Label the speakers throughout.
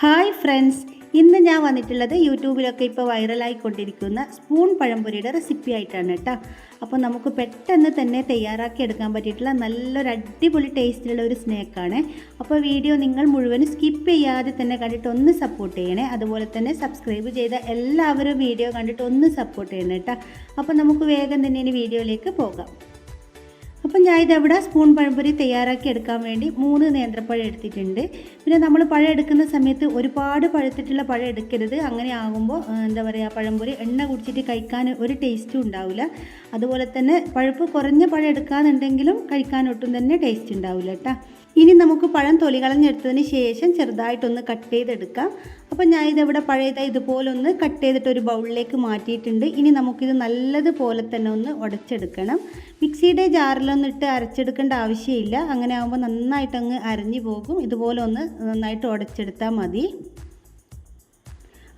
Speaker 1: Hi friends ഇന്ന് ഞാൻ വന്നിട്ടുള്ളത് യൂട്യൂബിലൊക്കെ ഇപ്പോൾ വൈറലായിക്കൊണ്ടിരിക്കുന്ന സ്പൂൺ പഴംപൊരിയുടെ റെസിപ്പി ആയിട്ടാണ് കേട്ടോ. അപ്പോൾ നമുക്ക് പെട്ടെന്ന് തന്നെ തയ്യാറാക്കി എടുക്കാൻ പറ്റിയിട്ടുള്ള നല്ലൊരു അടിപൊളി ടേസ്റ്റിലുള്ള ഒരു സ്നാക്കാണ് അപ്പോൾ വീഡിയോ നിങ്ങൾ മുഴുവൻ സ്കിപ്പ് ചെയ്യാതെ തന്നെ കണ്ടിട്ട് ഒന്ന് സപ്പോർട്ട് ചെയ്യണേ. അതുപോലെ തന്നെ സബ്സ്ക്രൈബ് ചെയ്ത എല്ലാവരും വീഡിയോ കണ്ടിട്ട് ഒന്ന് സപ്പോർട്ട് ചെയ്യണം കേട്ടോ. അപ്പോൾ നമുക്ക് വേഗം തന്നെ ഇനി വീഡിയോയിലേക്ക് പോകാം. അപ്പം ഞാൻ ഇതവിടെ സ്പൂൺ പഴംപൊരി തയ്യാറാക്കി എടുക്കാൻ വേണ്ടി മൂന്ന് നേന്ത്രപ്പഴം എടുത്തിട്ടുണ്ട്. പിന്നെ നമ്മൾ പഴം എടുക്കുന്ന സമയത്ത് ഒരുപാട് പഴുത്തിട്ടുള്ള പഴം എടുക്കരുത്. അങ്ങനെ ആകുമ്പോൾ എന്താ പറയുക പഴംപൊരി എണ്ണ കുടിച്ചിട്ട് കഴിക്കാൻ ഒരു ടേസ്റ്റും ഉണ്ടാവില്ല. അതുപോലെ തന്നെ പഴുപ്പ് കുറഞ്ഞ പഴം എടുക്കാന്നുണ്ടെങ്കിലും കഴിക്കാൻ ഒട്ടും തന്നെ ടേസ്റ്റ് ഉണ്ടാവില്ല കേട്ടോ ഇനി നമുക്ക് പഴം തൊലി കളഞ്ഞെടുത്തതിന് ശേഷം ചെറുതായിട്ടൊന്ന് കട്ട് ചെയ്തെടുക്കാം. അപ്പോൾ ഞാൻ ഇതിവിടെ പഴയത് ഇതുപോലെ ഒന്ന് കട്ട് ചെയ്തിട്ട് ഒരു ബൗളിലേക്ക് മാറ്റിയിട്ടുണ്ട്. ഇനി നമുക്കിത് നല്ലതുപോലെ തന്നെ ഒന്ന് ഉടച്ചെടുക്കണം. മിക്സിയുടെ ജാറിലൊന്നും ഇട്ട് അരച്ചെടുക്കേണ്ട ആവശ്യമില്ല. അങ്ങനെ ആകുമ്പോൾ നന്നായിട്ടങ്ങ് അരഞ്ഞു പോകും. ഇതുപോലെ ഒന്ന് നന്നായിട്ട് ഉടച്ചെടുത്താൽ മതി.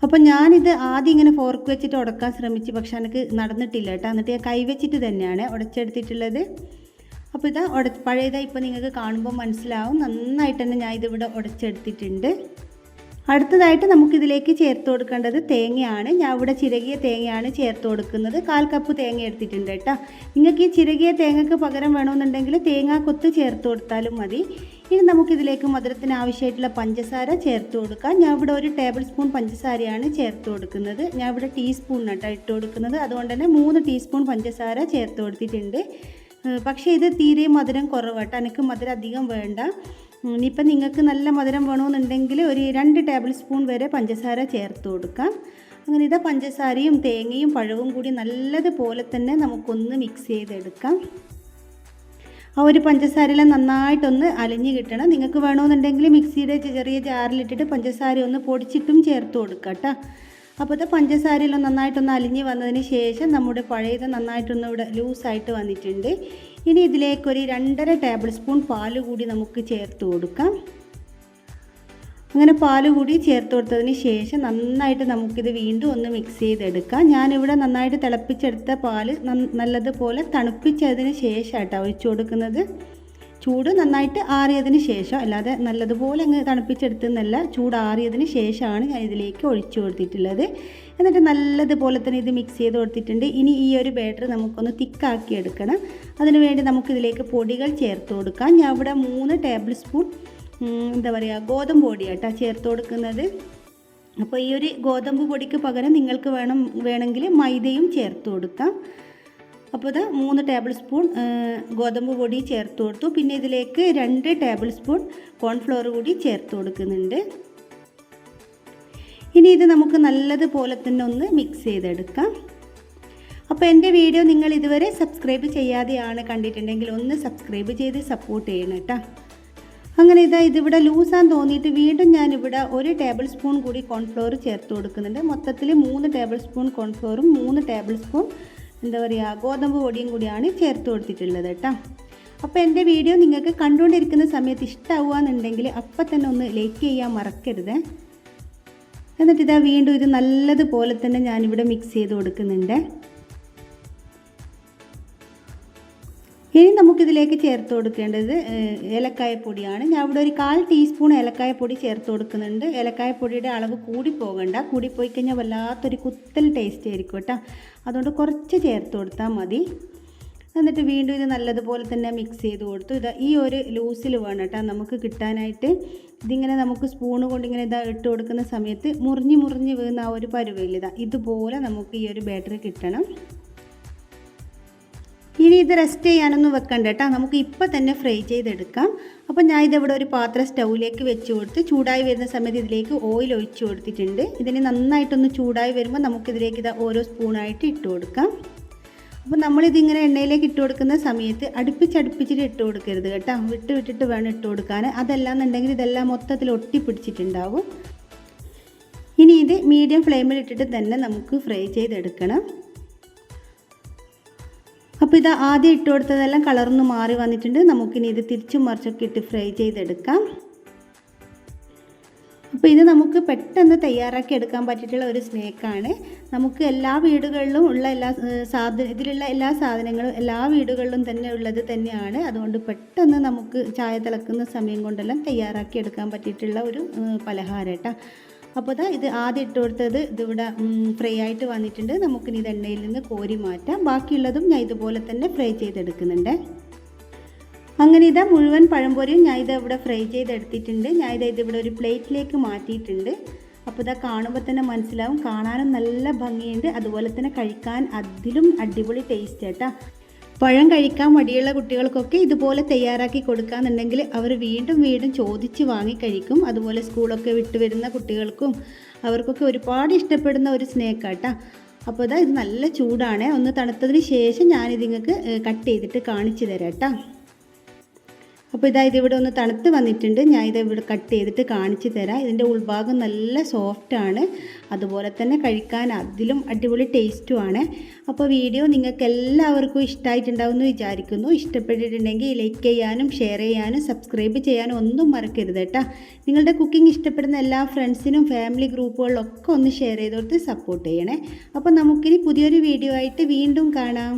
Speaker 1: അപ്പോൾ ഞാനിത് ആദ്യം ഇങ്ങനെ ഫോർക്ക് വെച്ചിട്ട് ഉടക്കാൻ ശ്രമിച്ചു. പക്ഷെ എനിക്ക് നടന്നിട്ടില്ല കേട്ടോ. എന്നിട്ട് ഞാൻ കൈ വെച്ചിട്ട് തന്നെയാണ് ഉടച്ചെടുത്തിട്ടുള്ളത്. അപ്പോൾ ഇത് ഉട പഴയതാ ഇപ്പോൾ നിങ്ങൾക്ക് കാണുമ്പോൾ മനസ്സിലാവും. നന്നായിട്ട് തന്നെ ഞാൻ ഇതിവിടെ ഉടച്ചെടുത്തിട്ടുണ്ട്. അടുത്തതായിട്ട് നമുക്കിതിലേക്ക് ചേർത്ത് കൊടുക്കേണ്ടത് തേങ്ങയാണ്. ഞാൻ ഇവിടെ ചിരകിയ തേങ്ങയാണ് ചേർത്ത് കൊടുക്കുന്നത്. കാൽ കപ്പ് തേങ്ങ എടുത്തിട്ടുണ്ട് കേട്ടോ. നിങ്ങൾക്ക് ഈ ചിരകിയ തേങ്ങയ്ക്ക് പകരം വേണമെന്നുണ്ടെങ്കിൽ തേങ്ങാക്കൊത്ത് ചേർത്ത് കൊടുത്താലും മതി. ഇനി നമുക്കിതിലേക്ക് മധുരത്തിന് ആവശ്യമായിട്ടുള്ള പഞ്ചസാര ചേർത്ത് കൊടുക്കാം. ഞാൻ ഇവിടെ ഒരു ടേബിൾ സ്പൂൺ പഞ്ചസാരയാണ് ചേർത്ത് കൊടുക്കുന്നത്. ഞാൻ ഇവിടെ ടീസ്പൂണിനാട്ടോ ഇട്ട് കൊടുക്കുന്നത്. അതുകൊണ്ട് തന്നെ മൂന്ന് ടീസ്പൂൺ പഞ്ചസാര ചേർത്ത് കൊടുത്തിട്ടുണ്ട്. പക്ഷേ ഇത് തീരെ മധുരം കുറവാട്ടോ. എനിക്ക് മധുരം അധികം വേണ്ട. ഇനിയിപ്പം നിങ്ങൾക്ക് നല്ല മധുരം വേണമെന്നുണ്ടെങ്കിൽ ഒരു രണ്ട് ടേബിൾ സ്പൂൺ വരെ പഞ്ചസാര ചേർത്ത് കൊടുക്കാം. അങ്ങനെ ഇതാ പഞ്ചസാരയും തേങ്ങയും പഴവും കൂടി നല്ലതുപോലെ തന്നെ നമുക്കൊന്ന് മിക്സ് ചെയ്തെടുക്കാം. ആ ഒരു പഞ്ചസാരയെല്ലാം നന്നായിട്ടൊന്ന് അലിഞ്ഞ് കിട്ടണം. നിങ്ങൾക്ക് വേണമെന്നുണ്ടെങ്കിൽ മിക്സിയുടെ ചെറിയ ജാറിലിട്ടിട്ട് പഞ്ചസാര ഒന്ന് പൊടിച്ചിട്ടും ചേർത്ത് കൊടുക്കാം കേട്ടോ. അപ്പോൾ ഇത് പഞ്ചസാരയെല്ലാം നന്നായിട്ടൊന്ന് അലിഞ്ഞ് വന്നതിന് ശേഷം നമ്മുടെ പഴയത് നന്നായിട്ടൊന്ന് ഇവിടെ ലൂസായിട്ട് വന്നിട്ടുണ്ട്. ഇനി ഇതിലേക്കൊരു രണ്ടര ടേബിൾ സ്പൂൺ പാൽ കൂടി നമുക്ക് ചേർത്ത് കൊടുക്കാം. അങ്ങനെ പാൽ കൂടി ചേർത്ത് കൊടുത്തതിന് ശേഷം നന്നായിട്ട് നമുക്കിത് വീണ്ടും ഒന്ന് മിക്സ് ചെയ്തെടുക്കാം. ഞാനിവിടെ നന്നായിട്ട് തിളപ്പിച്ചെടുത്ത പാൽ നല്ലതുപോലെ തണുപ്പിച്ചതിന് ശേഷമായിട്ടാണ് ഒഴിച്ചു കൊടുക്കുന്നത്. ചൂട് നന്നായിട്ട് ആറിയതിന് ശേഷം അല്ലാതെ നല്ലതുപോലെ അങ്ങ് തണുപ്പിച്ചെടുത്തെന്നല്ല ചൂട് ആറിയതിന് ശേഷമാണ് ഞാൻ ഇതിലേക്ക് ഒഴിച്ചു കൊടുത്തിട്ടുള്ളത്. എന്നിട്ട് നല്ലതുപോലെ തന്നെ ഇത് മിക്സ് ചെയ്ത് കൊടുത്തിട്ടുണ്ട്. ഇനി ഈ ഒരു ബാറ്റർ നമുക്കൊന്ന് തിക്കാക്കി എടുക്കണം. അതിനുവേണ്ടി നമുക്കിതിലേക്ക് പൊടികൾ ചേർത്ത് കൊടുക്കാം. ഞാൻ ഇവിടെ മൂന്ന് ടേബിൾ സ്പൂൺ എന്താ പറയുക ഗോതമ്പ് പൊടിയാണ് കേട്ടോ ചേർത്ത് കൊടുക്കുന്നത്. അപ്പോൾ ഈ ഒരു ഗോതമ്പ് പൊടിക്ക് പകരം നിങ്ങൾക്ക് വേണം വേണമെങ്കിൽ മൈദയും ചേർത്ത് കൊടുക്കാം. അപ്പോൾ ഇത് മൂന്ന് ടേബിൾ സ്പൂൺ ഗോതമ്പ് പൊടി ചേർത്ത് കൊടുത്തു. പിന്നെ ഇതിലേക്ക് രണ്ട് ടേബിൾ സ്പൂൺ കോൺഫ്ലോർ കൂടി ചേർത്ത് കൊടുക്കുന്നുണ്ട്. ഇനി ഇത് നമുക്ക് നല്ലതുപോലെ തന്നെ ഒന്ന് മിക്സ് ചെയ്തെടുക്കാം. അപ്പോൾ എന്റെ വീഡിയോ നിങ്ങൾ ഇതുവരെ സബ്സ്ക്രൈബ് ചെയ്യാതെയാണ് കണ്ടിട്ടുണ്ടെങ്കിൽ ഒന്ന് സബ്സ്ക്രൈബ് ചെയ്ത് സപ്പോർട്ട് ചെയ്യണം കേട്ടോ അങ്ങനെ ഇതാ ഇതിവിടെ ലൂസാൻ തോന്നിയിട്ട് വീണ്ടും ഞാനിവിടെ ഒരു ടേബിൾ സ്പൂൺ കൂടി കോൺഫ്ലോർ ചേർത്ത് കൊടുക്കുന്നുണ്ട്. മൊത്തത്തിൽ മൂന്ന് ടേബിൾ സ്പൂൺ കോൺഫ്ലോറും മൂന്ന് ടേബിൾ സ്പൂൺ എന്താ പറയുക ഗോതമ്പ് പൊടിയും കൂടിയാണ് ചേർത്ത് കൊടുത്തിട്ടുള്ളത് കേട്ടോ. അപ്പോൾ എന്റെ വീഡിയോ നിങ്ങൾക്ക് കണ്ടുകൊണ്ടിരിക്കുന്ന സമയത്ത് ഇഷ്ടമാവുകയെന്നുണ്ടെങ്കിൽ അപ്പം തന്നെ ഒന്ന് ലൈക്ക് ചെയ്യാൻ മറക്കരുത്. എന്നിട്ട് ഇതാ വീണ്ടും ഇത് നല്ലതുപോലെ തന്നെ ഞാനിവിടെ മിക്സ് ചെയ്ത് കൊടുക്കുന്നുണ്ട്. ഇനി നമുക്കിതിലേക്ക് ചേർത്ത് കൊടുക്കേണ്ടത് ഏലക്കായ ഏലക്കായപ്പൊടിയാണ് ഞാൻ ഇവിടെ ഒരു കാൽ ടീസ്പൂൺ ഏലക്കായപ്പൊടി ചേർത്ത് കൊടുക്കുന്നുണ്ട്. ഏലക്കായപ്പൊടിയുടെ അളവ് കൂടി പോകണ്ട. കൂടി പോയി കഴിഞ്ഞാൽ വല്ലാത്തൊരു കുത്തൽ ടേസ്റ്റ് ആയിരിക്കും കേട്ടോ. അതുകൊണ്ട് കുറച്ച് ചേർത്ത് കൊടുത്താൽ മതി. എന്നിട്ട് വീണ്ടും ഇത് നല്ലതുപോലെ തന്നെ മിക്സ് ചെയ്ത് കൊടുത്തു. ഇതാ ഈ ഒരു ലൂസിൽ വേണം കേട്ടോ നമുക്ക് കിട്ടാനായിട്ട്. ഇതിങ്ങനെ നമുക്ക് സ്പൂണ് കൊണ്ട് ഇങ്ങനെ ഇതാ ഇട്ട് കൊടുക്കുന്ന സമയത്ത് മുറിഞ്ഞ് മുറിഞ്ഞ് വീഴുന്ന ആ ഒരു പരുവയില്ല ഇതാ ഇതുപോലെ നമുക്ക് ഈ ഒരു ബാറ്ററി കിട്ടണം. ഇനി ഇത് റെസ്റ്റ് ചെയ്യാനൊന്നും വെക്കണ്ട കേട്ടോ. നമുക്ക് ഇപ്പം തന്നെ ഫ്രൈ ചെയ്തെടുക്കാം. അപ്പോൾ ഞാൻ ഇതിവിടെ ഒരു പാത്രം സ്റ്റൗവിലേക്ക് വെച്ച് കൊടുത്ത് ചൂടായി വരുന്ന സമയത്ത് ഇതിലേക്ക് ഓയിൽ ഒഴിച്ച് കൊടുത്തിട്ടുണ്ട്. ഇതിന് നന്നായിട്ടൊന്ന് ചൂടായി വരുമ്പോൾ നമുക്കിതിലേക്ക് ഇത് ഓരോ സ്പൂണായിട്ട് ഇട്ട് കൊടുക്കാം. അപ്പോൾ നമ്മളിതിങ്ങനെ എണ്ണയിലേക്ക് ഇട്ട് കൊടുക്കുന്ന സമയത്ത് അടുപ്പിച്ചടുപ്പിച്ചിട്ട് ഇട്ട് കൊടുക്കരുത് കേട്ടോ. വിട്ട് വിട്ടിട്ട് വേണം ഇട്ട് കൊടുക്കാൻ. അതല്ലാന്നുണ്ടെങ്കിൽ ഇതെല്ലാം മൊത്തത്തിൽ ഒട്ടിപ്പിടിച്ചിട്ടുണ്ടാവും ഇനി ഇത് മീഡിയം ഫ്ലെയിമിൽ ഇട്ടിട്ട് തന്നെ നമുക്ക് ഫ്രൈ ചെയ്തെടുക്കണം. അപ്പോൾ ഇത് ആദ്യം ഇട്ട് കൊടുത്തതെല്ലാം കളർന്ന് മാറി വന്നിട്ടുണ്ട്. നമുക്കിനി ഇത് തിരിച്ചും മറിച്ചൊക്കെ ഇട്ട് ഫ്രൈ ചെയ്തെടുക്കാം. അപ്പോൾ ഇത് നമുക്ക് പെട്ടെന്ന് തയ്യാറാക്കി എടുക്കാൻ പറ്റിയിട്ടുള്ള ഒരു സ്നേക്കാണ് നമുക്ക് എല്ലാ വീടുകളിലും ഉള്ള എല്ലാ സാധന ഇതിലുള്ള എല്ലാ സാധനങ്ങളും എല്ലാ വീടുകളിലും തന്നെ ഉള്ളത് തന്നെയാണ്. അതുകൊണ്ട് പെട്ടെന്ന് നമുക്ക് ചായ തിളക്കുന്ന സമയം കൊണ്ടെല്ലാം തയ്യാറാക്കി എടുക്കാൻ പറ്റിയിട്ടുള്ള ഒരു പലഹാരം കേട്ടോ അപ്പോൾ ഇതാ ഇത് ആദ്യം ഇട്ട് കൊടുത്തത് ഇതിവിടെ ഫ്രൈ ആയിട്ട് വന്നിട്ടുണ്ട്. നമുക്കിനി ഇത് എണ്ണയിൽ നിന്ന് കോരി മാറ്റാം. ബാക്കിയുള്ളതും ഞാൻ ഇതുപോലെ തന്നെ ഫ്രൈ ചെയ്തെടുക്കുന്നുണ്ട്. അങ്ങനെ ഇതാ മുഴുവൻ പഴംപൊരിയും ഞാൻ ഇത് ഇവിടെ ഫ്രൈ ചെയ്തെടുത്തിട്ടുണ്ട്. ഞാൻ ഇത് ഇതിവിടെ ഒരു പ്ലേറ്റിലേക്ക് മാറ്റിയിട്ടുണ്ട്. അപ്പോൾ ഇതാ കാണുമ്പോൾ തന്നെ മനസ്സിലാവും. കാണാനും നല്ല ഭംഗിയുണ്ട്. അതുപോലെ തന്നെ കഴിക്കാൻ അതിലും അടിപൊളി ടേസ്റ്റ് കേട്ടാ പഴം കഴിക്കാൻ മടിയുള്ള കുട്ടികൾക്കൊക്കെ ഇതുപോലെ തയ്യാറാക്കി കൊടുക്കാന്നുണ്ടെങ്കിൽ അവർ വീണ്ടും വീണ്ടും ചോദിച്ച് വാങ്ങി കഴിക്കും. അതുപോലെ സ്കൂളൊക്കെ വിട്ടു വരുന്ന കുട്ടികൾക്കും അവർക്കൊക്കെ ഒരുപാട് ഇഷ്ടപ്പെടുന്ന ഒരു സ്നേക്കാട്ടാ അപ്പോൾ ഇതാ ഇത് നല്ല ചൂടാണ്. ഒന്ന് തണുത്തതിന് ശേഷം ഞാനിത് നിങ്ങൾക്ക് കട്ട് ചെയ്തിട്ട് കാണിച്ചു തരാം കേട്ടോ അപ്പോൾ ഇതാ ഇവിടെ ഒന്ന് തണുത്ത് വന്നിട്ടുണ്ട്. ഞാൻ ഇത് ഇവിടെ കട്ട് ചെയ്തിട്ട് കാണിച്ചു തരാം. ഇതിന്റെ ഉൾഭാഗം നല്ല സോഫ്റ്റാണ് അതുപോലെ തന്നെ കഴിക്കാൻ അതിലും അടിപൊളി ടേസ്റ്റുമാണ് അപ്പോൾ വീഡിയോ നിങ്ങൾക്ക് എല്ലാവർക്കും ഇഷ്ടമായിട്ടുണ്ടാവും എന്ന് വിചാരിക്കുന്നു. ഇഷ്ടപ്പെട്ടിട്ടുണ്ടെങ്കിൽ ലൈക്ക് ചെയ്യാനും ഷെയർ ചെയ്യാനും സബ്സ്ക്രൈബ് ചെയ്യാനും ഒന്നും മറക്കരുത് കേട്ടോ. നിങ്ങളുടെ കുക്കിംഗ് ഇഷ്ടപ്പെടുന്ന എല്ലാ ഫ്രണ്ട്സിനും ഫാമിലി ഗ്രൂപ്പുകളിലൊക്കെ ഒന്ന് ഷെയർ ചെയ്ത് സപ്പോർട്ട് ചെയ്യണേ. അപ്പോൾ നമുക്കിനി പുതിയൊരു വീഡിയോ ആയിട്ട് വീണ്ടും കാണാം.